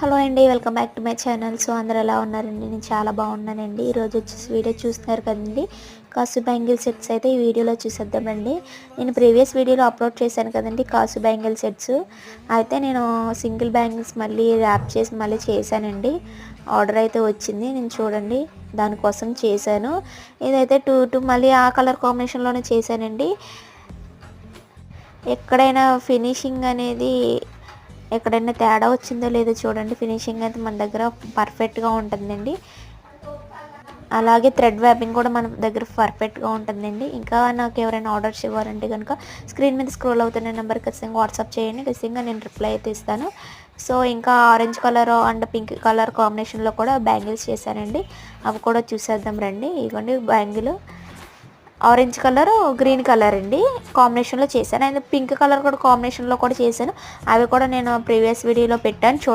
Hello అండి welcome back to my channel. So అందరు ఎలా ఉన్నారండి? నేను చాలా బాగున్నానండి. ఈరోజు వచ్చేసి వీడియో చూస్తున్నారు కదండి. కాసు బ్యాంగిల్ సెట్స్ అయితే ఈ వీడియోలో చూసేద్దామండి. నేను ప్రీవియస్ వీడియోలో అప్లోడ్ చేశాను కదండి కాసు బ్యాంగిల్ సెట్స్. అయితే నేను సింగిల్ బ్యాంగిల్స్ మళ్ళీ ర్యాప్ చేసి మళ్ళీ చేశానండి. ఆర్డర్ అయితే వచ్చింది. నేను చూడండి దానికోసం చేశాను. ఇదైతే టూ టూ మళ్ళీ ఆ కలర్ కాంబినేషన్లోనే చేశానండి. ఎక్కడైనా ఫినిషింగ్ అనేది ఎక్కడైనా తేడా వచ్చిందో లేదో చూడండి. ఫినిషింగ్ అయితే మన దగ్గర పర్ఫెక్ట్గా ఉంటుందండి. అలాగే థ్రెడ్ వ్యాపింగ్ కూడా మన దగ్గర పర్ఫెక్ట్గా ఉంటుందండి. ఇంకా నాకు ఎవరైనా ఆర్డర్స్ ఇవ్వాలంటే కనుక స్క్రీన్ మీద స్క్రోల్ అవుతున్న నెంబర్ ఖచ్చితంగా వాట్సాప్ చేయండి. ఖచ్చితంగా నేను రిప్లై అయితే ఇస్తాను. సో ఇంకా orange colour and pink colour కాంబినేషన్లో కూడా బ్యాంగిల్స్ చేశానండి. అవి కూడా చూసేద్దాం రండి. ఇవ్వండి bangle orange colour green colour అండి. కాంబినేషన్లో చేశాను. అండ్ పింక్ కలర్ కూడా కాంబినేషన్లో కూడా చేశాను. అవి కూడా నేను ప్రీవియస్ వీడియోలో పెట్టాను. చూ